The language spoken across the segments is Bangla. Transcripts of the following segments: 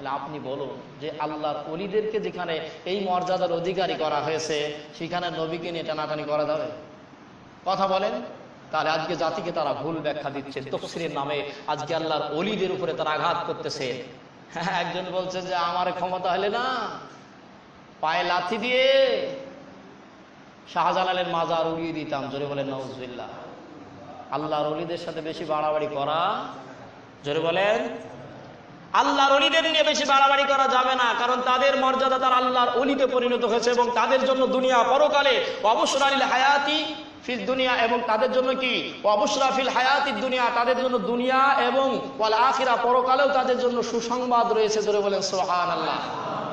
তাহলে আপনি বলুন যে আল্লাহর অলিদেরকে যেখানে এই মর্যাদার অধিকারী করা হয়েছে, সেখানে নবীকে নিয়ে টানাটানি করা যাবে? কথা বলেন। তাহলে আজকে জাতিকে তারা ভুল ব্যাখ্যা দিচ্ছে। তফসিরের নামে আজকে আল্লাহর অলিদের উপরে তারা আঘাত করতেছে। হ্যাঁ একজন বলছে যে, আমার ক্ষমতা হলে না, পায়ে লাথি দিয়ে শাহজালালের মাজার উড়িয়ে দিতাম। জোরে বলেন নজবিল্লা আল্লাহর অলিদের সাথে বেশি বাড়াবাড়ি করা, জোরে বলেন আল্লাহর অলিদের নিয়ে বেশি বাড়াবাড়ি করা যাবে না, কারণ তাদের মর্যাদা তার আল্লাহর অলিতে পরিণত হয়েছে এবং তাদের জন্য দুনিয়া পরকালে অবসরালিল হায়াতি ফিল দুনিয়া এবং তাদের জন্য কি? অবসরা ফিল হায়াতি দুনিয়া, তাদের জন্য দুনিয়া এবং ওয়াল আখিরা পরকালেও তাদের জন্য সুসংবাদ রয়েছে ধরে বলেন সোহান আল্লাহ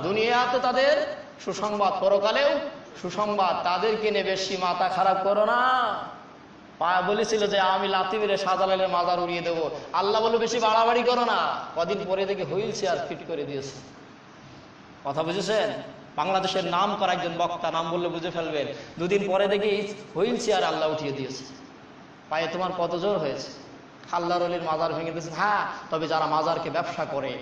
দুনিয়াতে তাদের সুসংবাদ, পরকালেও সুসংবাদ। তাদেরকে নিয়ে বেশি মাথা খারাপ করো না। বলেছিল যে আমি লাথি মেরে সাজালালের মাজার উড়িয়ে দেবো। আল্লাহ বলে বেশি বাড়াবাড়ি করো না। কদিন পরে দেখে হুইল চেয়ার ফিট করে দিয়েছে। কথা বুঝেছেন? বাংলাদেশের নাম করা একজন বক্তা নাম বললে বুঝে ফেলবেন। দুদিন পরে দেখি হুইল চেয়ার আল্লাহ উঠিয়ে দিয়েছে। পায়ে তোমার কত জোর হয়েছে? আল্লাহর অলির মাজার ভেঙে দিয়েছে। হ্যাঁ তবে যারা মাজারকে ব্যবসা করে,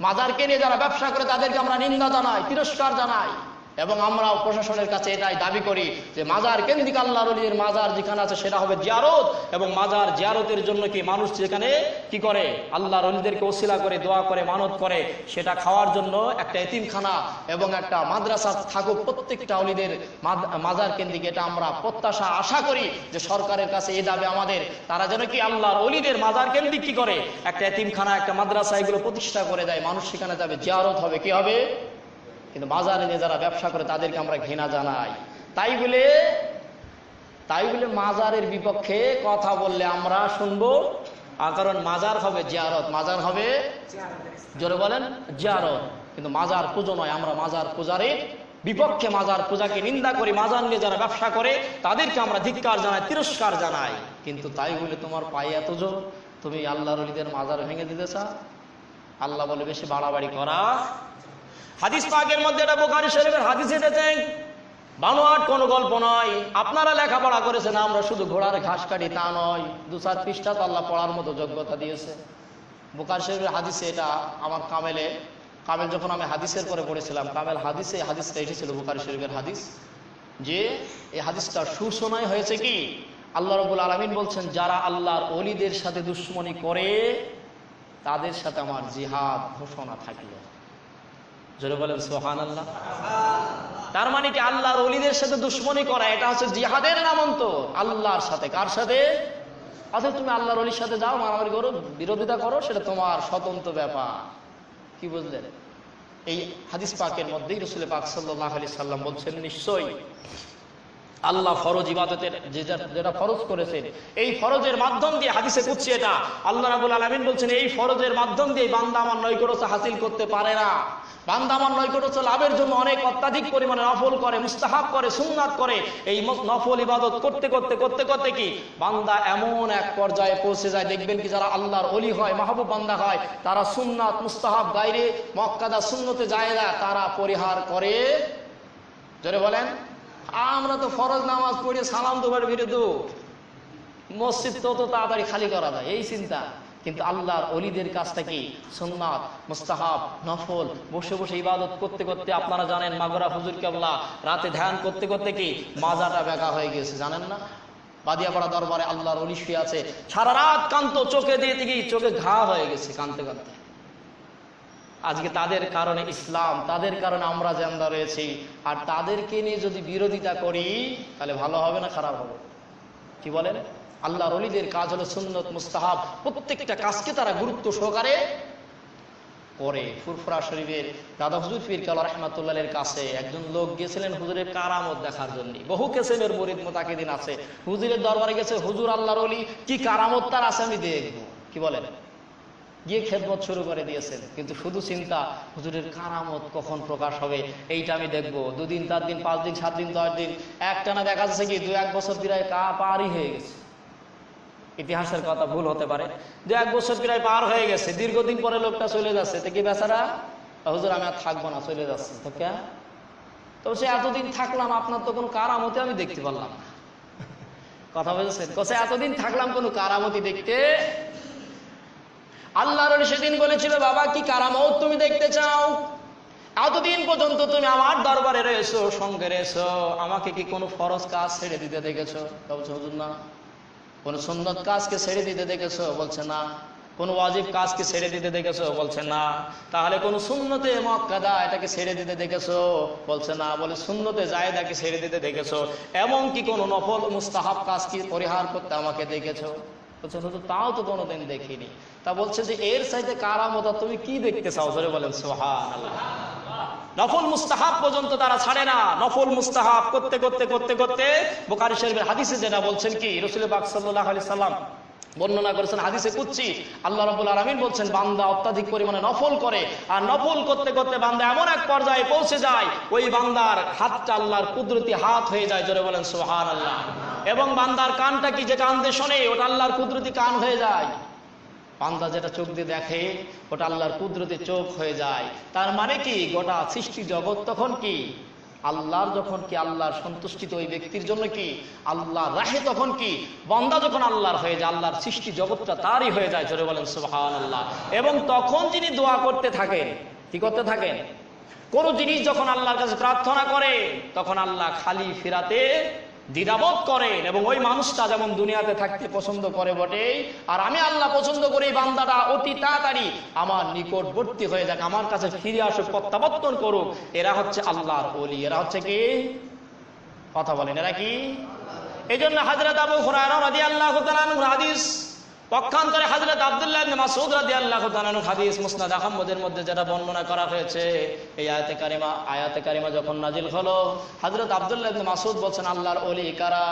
মাজারকে নিয়ে যারা ব্যবসা করে, তাদেরকে আমরা নিন্দা জানাই, তিরস্কার জানাই। এবং আমরা প্রশাসনের কাছে এটাই দাবি করি যে মাজার কেন্দ্রিক আল্লাহ অলির মাজার যেখানে আছে সেটা হবে জিয়ারত, এবং মাজার জিয়ারতের জন্য কি মানুষ যেখানে কি করে? আল্লাহর অলিদেরকে ওসিলা করে, দোয়া করে, মানত করে, সেটা খাওয়ার জন্য একটা এতিমখানা এবং একটা মাদ্রাসা থাকুক প্রত্যেকটা অলিদের মাজার কেন্দ্রিক। এটা আমরা প্রত্যাশা, আশা করি যে সরকারের কাছে এই দাবি আমাদের। তারা যেন কি আল্লাহর অলিদের মাজার কেন্দ্রিক কি করে? একটা এতিমখানা, একটা মাদ্রাসা এগুলো প্রতিষ্ঠা করে দেয়। মানুষ সেখানে যাবে। জিয়ারত হবে। কি হবে? কিন্তু বাজারে নিয়ে যারা ব্যবসা করে তাদেরকে আমরা ঘৃণা জানাই। তাই বলে তাই বলে মাজারের বিপক্ষে কথা বললে আমরা শুনব কারণ মাজার হবে জিয়ারত। মাজার হবে জোরে বলেন, জিয়ারত। কিন্তু মাজার পুজো নয়, আমরা মাজার পূজারের বিপক্ষে মাজার পূজাকে নিন্দা করি, মাজার নিয়ে যারা ব্যবসা করে তাদেরকে আমরা ধিক্কার জানাই, তিরস্কার জানাই। কিন্তু তাই বলে তোমার পায়ে এত জোর, তুমি আল্লাহর মাজার ভেঙে দিতে আল্লাহ বলে বেশি বাড়াবাড়ি করা হাদিস পাকের মধ্যে এটা বোখারি শরীফের হাদিস এসেছেন বানোয়াট কোনো গল্প নয়। আপনারা লেখাপড়া করেছেন, আমরা শুধু ঘোড়ার ঘাস কাটি, তা নয়। দু চার পৃষ্ঠা তো আল্লাহ পড়ার মতো যোগ্যতা দিয়েছে। বোকার শরীফের হাদিসে এটা আমার কামেলে, কামেল যখন আমি হাদিসের পরে পড়েছিলাম, কামেল হাদিসে হাদিসটা এসেছিল বুকারি শরীফের হাদিস। যে এই হাদিসটা সুশোনায় হয়েছে কি? আল্লাহ রবুল আলমিন বলছেন, যারা আল্লাহর অলিদের সাথে দুশ্মনী করে, তাদের সাথে আমার জিহাদ ঘোষণা থাকল। জোরে বলেন সোহান আল্লাহ তার মানে কি আল্লাহর অলিদের সাথে দুশ্মনী করা, এটা হচ্ছে জিহাদের নামান্তর। আল্লাহর সাথে, কার সাথে? অথবা তুমি আল্লাহর অলির সাথে যাও, মারামারি করো, বিরোধিতা করো, সেটা তোমার স্বতন্ত্র ব্যাপার। কি বুঝলেন? এই হাদিস পাকের মধ্যেই রসুল পাক সাল্লাহ আলি সাল্লাম বলছেন, নিশ্চয়ই আল্লাহ ফরজ ইবাদতের যেটা- ফরজ করেছেন, এই ফরজের মাধ্যম দিয়ে, হাদিসে কুচ্ছি এটা, আল্লাহ রাবুল আলমিন বলছেন, এই ফরজের মাধ্যম দিয়ে বান্দা আমার নৈকট্য হাসিল করতে পারে না। বান্দা আমার নৈকট্য লাভের জন্য অনেক অত্যাধিক পরিমাণে নফল করে, মুস্তাহাব করে, সুন্নাত করে। এই নফল ইবাদত করতে করতে করতে করতে কি? বান্দা এমন এক পর্যায়ে পৌঁছে যায়, দেখবেন কি যারা আল্লাহর অলি হয়, মাহবুব বান্দা হয়, তারা সুন্নাত, মুস্তাহাব গাইরে মক্কাদা, সুন্নতে যায় না, তারা পরিহার করে। জোরে বলেন, আমরা তো ফরজ নামাজ পড়ে সালাম দুবার দু মসজিদ তত তাড়াতাড়ি খালি করা যায়, এই চিন্তা। কিন্তু আল্লাহর অলিদের কাজটা কি সুন্নাত, মুস্তাহাব, নফল, বসে বসে ইবাদত করতে করতে আপনারা জানেন মাগরা হুজুর কেবলা রাতে ধ্যান করতে করতে কি মাজাটা বেকা হয়ে গেছে জানেন না? বাদিয়াপাড়া দরবারে আল্লাহর অলি শুয়ে আছে, সারা রাত কান্ত, চোখে দিয়ে কি চোখে ঘা হয়ে গেছে কানতে কানতে। আজকে তাদের কারণে ইসলাম, তাদের কারণে আমরা জান্দা রয়েছি, আর তাদেরকে নিয়ে যদি বিরোধিতা করি, তাহলে ভালো হবে না খারাপ হবে? কি বলেন? আল্লাহ রলিদের কাজ হলো সুন্নত, মুস্তাহাব। প্রত্যেকটা কাজকে তারা গুরুত্ব সহকারে করে। ফুরফুরা শরীফের দাদা হুজুর পীর কালা রহমাতুল্লাহের কাছে একজন লোক গেছিলেন হুজুরের কারামত দেখার জন্য। বহু কেসেমের মরিদ মোতাকিদিন আছে। হুজুরের দরবারে গেছে, হুজুর আল্লাহর অলি কি কারামত তার আছে আমি দেখব। কি বলেন? গিয়ে খেদমত শুরু করে দিয়েছেন। কিন্তু শুধু চিন্তা, হুজুরের কারামত কখন প্রকাশ হবে এইটা আমি দেখব। দুদিন চার দিন পাঁচ দিন, সাত দিন, দশ দিন, একটানা দেখা যাচ্ছে কি দু এক বছর প্রায় কা পারই হয়ে গেছে। ইতিহাসের কথা ভুল হতে পারে। দু এক বছর প্রায় পার হয়ে গেছে, দীর্ঘদিন পরে লোকটা চলে যাচ্ছে। তো কি বেচারা? হুজুর, আমি আর থাকব না, চলে যাচ্ছে। তো কে? তো সে এতদিন থাকলাম, আপনার তো কোনো কারামতি আমি দেখতে পারলাম না। কথা বলছেন? কোসে এতদিন থাকলাম, কোনো কারামতি দেখতে আল্লাহর সেদিন বলেছিল, বাবা, কি কারামত তুমি দেখতে চাও? এতদিন পর্যন্ত তুমি আমার দরবারে রয়েছো, সঙ্গে রয়েছো। আমাকে কি কোনো ফরজ কাজ ছেড়ে দিতে দেখেছ? তা বলছে, হুজুর, না। কোন সুন্নত কাজকে ছেড়ে দিতে দেখেছ? বলছে না। কোন ওয়াজিব কাজকে ছেড়ে দিতে দেখেছ? বলছে না। তাহলে কোন সুন্নতে মক্কাদা এটাকে ছেড়ে দিতে দেখেছ? বলছে না। বলে সুন্নতে জায়দাকে ছেড়ে দিতে দেখেছ। এমন কি কোন নফল, মুস্তাহাব কাজ কি পরিহার করতে আমাকে দেখেছ? বলছে, হুজুর, তাও তো কোনোদিন দেখিনি। তা বলছে যে, এর চাইতে কারামতা তুমি কি দেখতে চাও? বলেন সোহান আল্লাহ নফল মুস্তাহাব পর্যন্ত তারা ছাড়ে না। নফল মুস্তাহাব করতে করতে করতে করতে বোকারি শরীফের হাদিসে যেটা বলছেন কি রসুল পাক সাল্লাহ আলি সাল্লাম বর্ণনা করেছেন হাদিসে কুচ্ছি আল্লাহ রাবুল আলমিন বলছেন, বান্দা অত্যাধিক পরিমাণে নফল করে আর নফল করতে করতে বান্দা এমন এক পর্যায়ে পৌঁছে যায়, ওই বান্দার হাতটা আল্লাহর কুদরতি হাত হয়ে যায়, জোরে বলেন সোহান আল্লাহ এবং বান্দার কানটা কি যে কান শোনে, ওটা আল্লাহর কুদরতি কান হয়ে যায়। বান্দা যেটা চোখ দিয়ে দেখে, ওটা আল্লাহর কুদরতে চোখ হয়ে যায়। তার মানে কি? গোটা সৃষ্টি জগৎ তখন কি? আল্লাহর যখন কি? আল্লাহর সন্তুষ্টিত ওই ব্যক্তির জন্য কি? আল্লাহ রাহে তখন কি? বন্দা যখন আল্লাহর হয়ে যায়, আল্লাহর সৃষ্টি জগৎটা তারই হয়ে যায়, জোরে বলেন সুবহান আল্লাহ এবং তখন যিনি দোয়া করতে থাকেন, কি করতে থাকেন? কোন জিনিস যখন আল্লাহর কাছে প্রার্থনা করে, তখন আল্লাহ খালি ফিরাতে দ্বিধাবোধ করেন এবং ওই মানুষটা যেমন দুনিয়াতে থাকতে পছন্দ করে বটে আর আমি আল্লাহ পছন্দ করি বান্দাটা অতি তাড়াতাড়ি আমার নিকটবর্তী হয়ে যাক, আমার কাছে ফিরে আসুক, প্রত্যাবর্তন করুক। এরা হচ্ছে আল্লাহর ওলি, এরা হচ্ছে কি? কথা বলেন, এরা কি? এই জন্য হাজরত আবু হুরায়রা রাদিয়াল্লাহু তাআলা হাদিস পক্ষান্তরে হাজরত আব্দুল্লাহ ইবনে মাসউদ রাদিয়াল্লাহু তাআলা হাদিস, মুসনাদ আহমদের মধ্যে যেটা বর্ণনা করা হয়েছে, এই আয়াতে কারিমা আয়াতে কারিমা যখন নাজিল হলো, হযরত আব্দুল্লাহ ইবনে মাসউদ বলছেন, আল্লাহর ওলি কারা?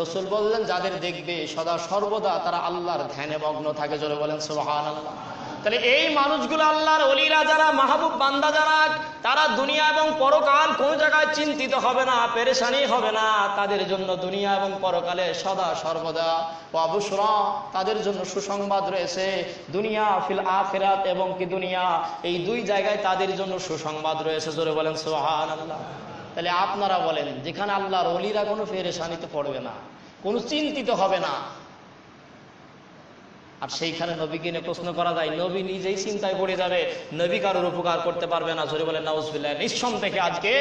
রাসূল বললেন, যাদের দেখবে সদা সর্বদা তারা আল্লাহর ধ্যানে মগ্ন থাকে। জোরে বলেন, সুবহানাল্লাহ। তাহলে এই মানুষগুলো আল্লাহর অলিরা যারা, মাহবুব বান্দা যারা, তারা দুনিয়া এবং পরকাল কোন জায়গায় চিন্তিত হবে না, পেরেশানি হবে না। তাদের জন্য দুনিয়া এবং পরকালে সদা সর্বদা অবসরা তাদের জন্য সুসংবাদ রয়েছে। দুনিয়া, ফিল আফেরাত এবং কি দুনিয়া, এই দুই জায়গায় তাদের জন্য সুসংবাদ রয়েছে। জোরে বলেন সোহান আল্লাহ তাহলে আপনারা বলেন, যেখানে আল্লাহর অলিরা কোনো পেরেশানিতে পড়বে না, কোনো চিন্তিত হবে না আর সেইখানে নবীকে নিয়ে প্রশ্ন করা যায়, নবী নিজেই চিন্তায় পড়ে যাবে, নবী কারোর উপকার করতে পারবে না, জোরে বলে নাউজবিল্লাহ, নিঃসন্দেহে আজকে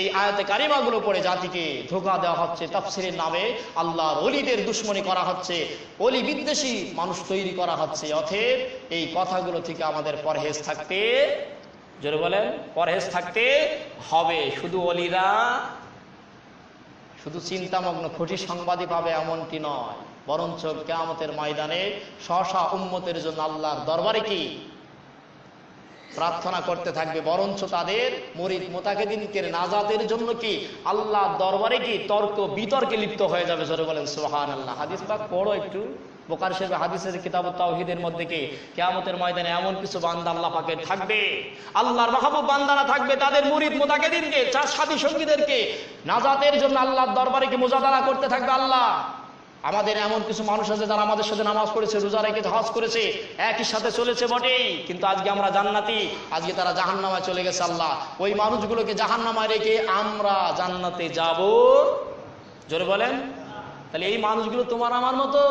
এই আয়াতে কারিমাগুলো পড়ে জাতিকে ধোকা দেওয়া হচ্ছে, তাফসিরের নামে আল্লাহর অলিদের দুশ্মনী করা হচ্ছে, অলি বিদ্বেষী মানুষ তৈরি করা হচ্ছে অথেব এই কথাগুলো থেকে আমাদের পরহেজ থাকতে, জোরে বলেন, পরহেজ থাকতে হবে, শুধু অলিরা, শুধু চিন্তামগ্ন, খুঁটি সংবাদই পাবে এমনটি নয়। বরঞ্চ কেয়ামতের ময়দানে শশা উম্মতের জন্য আল্লাহর দরবারে কি প্রার্থনা করতে থাকবে? বরঞ্চ তাদের মরিদ মোতাকেদিনকে নাজাতের জন্য কি আল্লাহ দরবারে কি তর্ক, বিতর্কে লিপ্ত হয়ে যাবে? জোরে বলেন সোহান আল্লাহ হাদিস পাক পড়ো একটু। বোকার সাহেব হাদিসের কিতাব তাওহিদের মধ্যে কি কেয়ামতের ময়দানে এমন কিছু বান্দা আল্লাহ পাকে থাকবে? আল্লাহর মাহবুব বান্দারা থাকবে তাদের মুরিদ মোতাকেদিনকে চার সাথী সঙ্গীদেরকে নাজাতের জন্য আল্লাহর দরবারে কি মোজাদারা করতে থাকবে? আল্লাহ আমাদের এমন কিছু মানুষ আছে যারা আমাদের সাথে নামাজ পড়েছে, রোজা রেখে হজ করেছে, একই সাথে চলেছে বটেই কিন্তু আজকে আমরা জান্নাতি, আজকে তারা জাহান্নামায় চলে গেছে আল্লাহ। ওই মানুষগুলোকে জাহান্নামায় রেখে আমরা জান্নাতে যাব। জোরে বলেন? তাহলে এই মানুষগুলো তোমার আমার মতো।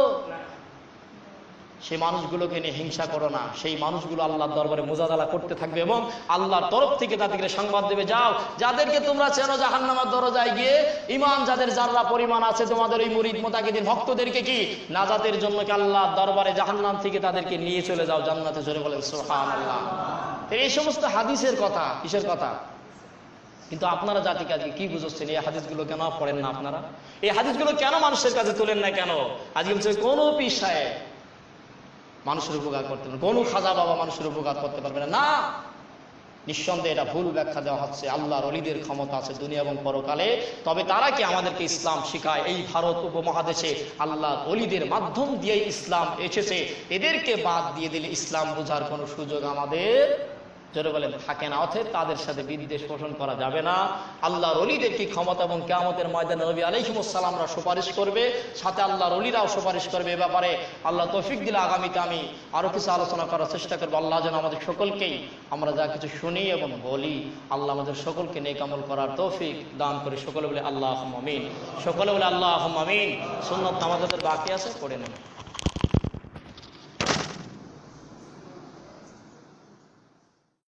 সেই মানুষগুলোকে নিয়ে হিংসা করো না। সেই মানুষগুলো আল্লাহর দরবারে মোজাদালা করতে থাকবে এবং আল্লাহর তরফ থেকে তাদেরকে সংবাদ দেবে, যাও, যাদেরকে তোমরা চেনো জাহান্নামার দরজায় গিয়ে ইমান যাদের যারা পরিমাণ আছে তোমাদের ওই মুরিদ মোতাকিদিন ভক্তদেরকে কি নাজাতের জন্য কি আল্লাহর দরবারে জাহান্নাম থেকে তাদেরকে নিয়ে চলে যাও জান্নাতে? চলে বলেন সোহান আল্লাহ এই সমস্ত হাদিসের কথা, কিসের কথা? কিন্তু আপনারা জাতিকে আজকে কি বুঝছেন এই হাদিসগুলো কেন পড়েন না আপনারা? এই হাদিসগুলো কেন মানুষের কাছে তোলেন না কেন? আজকে বলছে, কোনো সাহেব মানুষের উপকার করতে পারবে। কোনো খাজা বাবা মানুষের উপকার করতে পারবে না। না! নিঃসন্দেহে এটা ভুল ব্যাখ্যা দেওয়া হচ্ছে। আল্লাহ রলিদের ক্ষমতা আছে দুনিয়া এবং পরকালে। তবে তারা কি আমাদেরকে ইসলাম শিখায়? এই ভারত উপমহাদেশে আল্লাহ অলিদের মাধ্যম দিয়ে ইসলাম এসেছে। এদেরকে বাদ দিয়ে দিলে ইসলাম বোঝার কোনো সুযোগ আমাদের জোরে বলেন থাকে না অথব তাদের সাথে বিদ্বেষ পোষণ করা যাবে না। আল্লাহর অলিদের কি ক্ষমতা এবং কেয়ামতের ময়দানে নবী আলাইহিমুসালামরা সুপারিশ করবে? সাথে আল্লাহর অলিরাও সুপারিশ করবে এ ব্যাপারে। আল্লাহ তৌফিক দিলে আগামীতে আমি আরও কিছু আলোচনা করার চেষ্টা করব। আল্লাহ যেন আমাদের সকলকেই আমরা যা কিছু শুনি এবং বলি, আল্লাহ আমাদের সকলকে নেকামল করার তৌফিক দান করে। সকলে বলে আল্লাহ আমিন। সকলে বলে আল্লাহ আমিন। সুন্নত আমাদের বাকি আছে, পড়ে নেন।